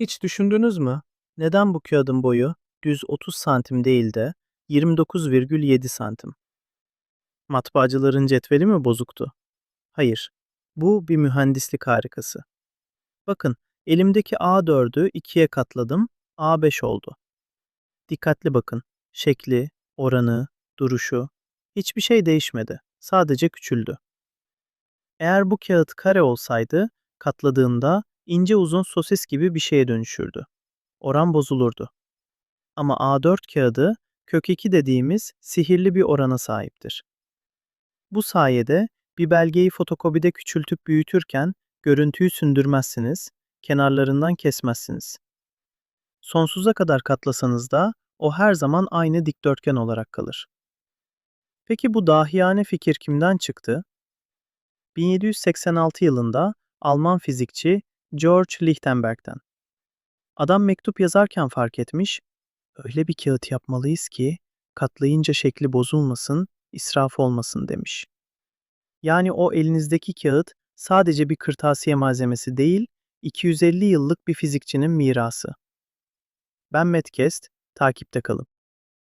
Hiç düşündünüz mü? Neden bu kağıdın boyu düz 30 santim değil de 29,7 santim? Matbaacıların cetveli mi bozuktu? Hayır. Bu bir mühendislik harikası. Bakın, elimdeki A4'ü ikiye katladım, A5 oldu. Dikkatli bakın. Şekli, oranı, duruşu, hiçbir şey değişmedi. Sadece küçüldü. Eğer bu kağıt kare olsaydı, katladığında ince uzun sosis gibi bir şeye dönüşürdü. Oran bozulurdu. Ama A4 kağıdı kök 2 dediğimiz sihirli bir orana sahiptir. Bu sayede bir belgeyi fotokopide küçültüp büyütürken görüntüyü sündürmezsiniz, kenarlarından kesmezsiniz. Sonsuza kadar katlasanız da o her zaman aynı dikdörtgen olarak kalır. Peki bu dahiyane fikir kimden çıktı? 1786 yılında Alman fizikçi George Lichtenberg'den. Adam mektup yazarken fark etmiş, öyle bir kağıt yapmalıyız ki katlayınca şekli bozulmasın, israf olmasın demiş. Yani o elinizdeki kağıt sadece bir kırtasiye malzemesi değil, 250 yıllık bir fizikçinin mirası. Ben Matt Kest, takipte kalın.